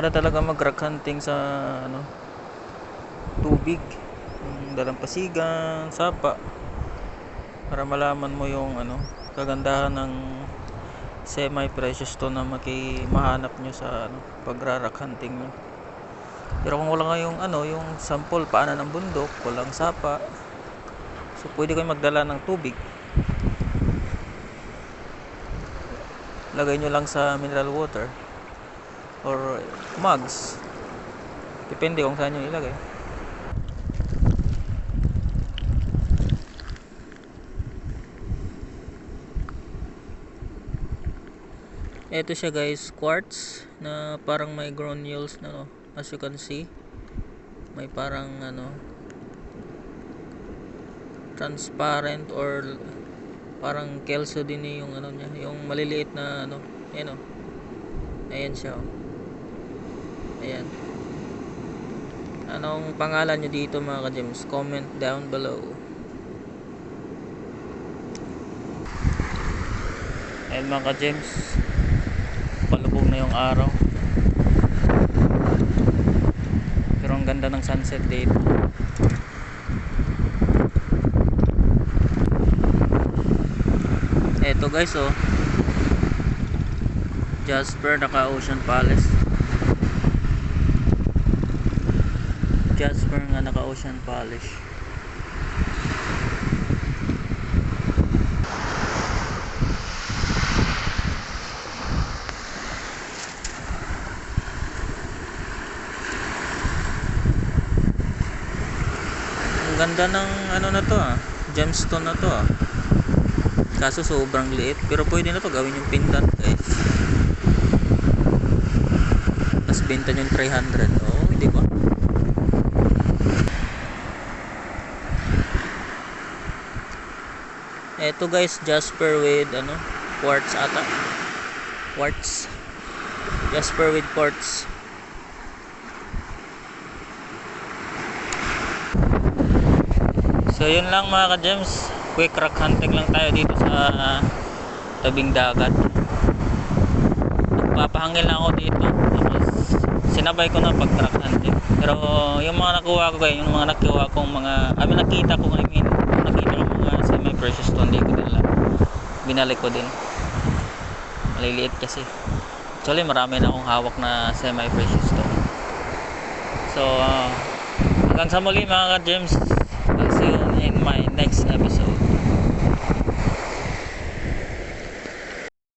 Maganda talaga mag rock hunting sa ano tubig. Dalampasigan, sapa. Para malaman mo yung ano kagandahan ng semi-precious stone na maki mahanap nyo sa ano pagra-rock hunting nyo. Pero kung wala kayong ano, yung sample paanan ng bundok, walang sapa. So pwede kayo magdala ng tubig. Lagay nyo lang sa mineral water or mugs. Depende kung saan nyo ilagay. Ito siya guys, quartz na parang may granules na no, as you can see. May parang ano transparent or parang kelso din eh yung ano niya, yung maliliit na ano, ayan oh. Ayan siya oh. Ayan. Anong pangalan nyo dito mga ka-gems? Comment down below. Ayan mga ka-gems. Palubog na yung araw. Pero ang ganda ng sunset dito. Eto guys oh. Jasper naka Ocean Palace. Jasper nga naka Ocean Palace. Ang ganda ng ano na to ah. Gemstone na to ah. Kaso sobrang liit. Pero pwede na to gawin yung pendant guys. Tapos benta yung 300. Eto guys, Jasper with ano, quartz ata. Quartz. Jasper with quartz. So yun lang mga ka-gems. Quick rock hunting lang tayo dito sa tabing dagat. Nagpapahangil na ako dito. Tapos sinabay ko na pag rock hunting. Pero yung mga nakuha ko kayo, yung mga nakuha kong mga, I mean nakita ko, I mean, stone, di ko din lang. Binalik ko din. Maliliit kasi. Actually marami na akong hawak na semi-precious stone. So, uh, hanggang sa muli mga ka-gems. I'll see you in my next episode.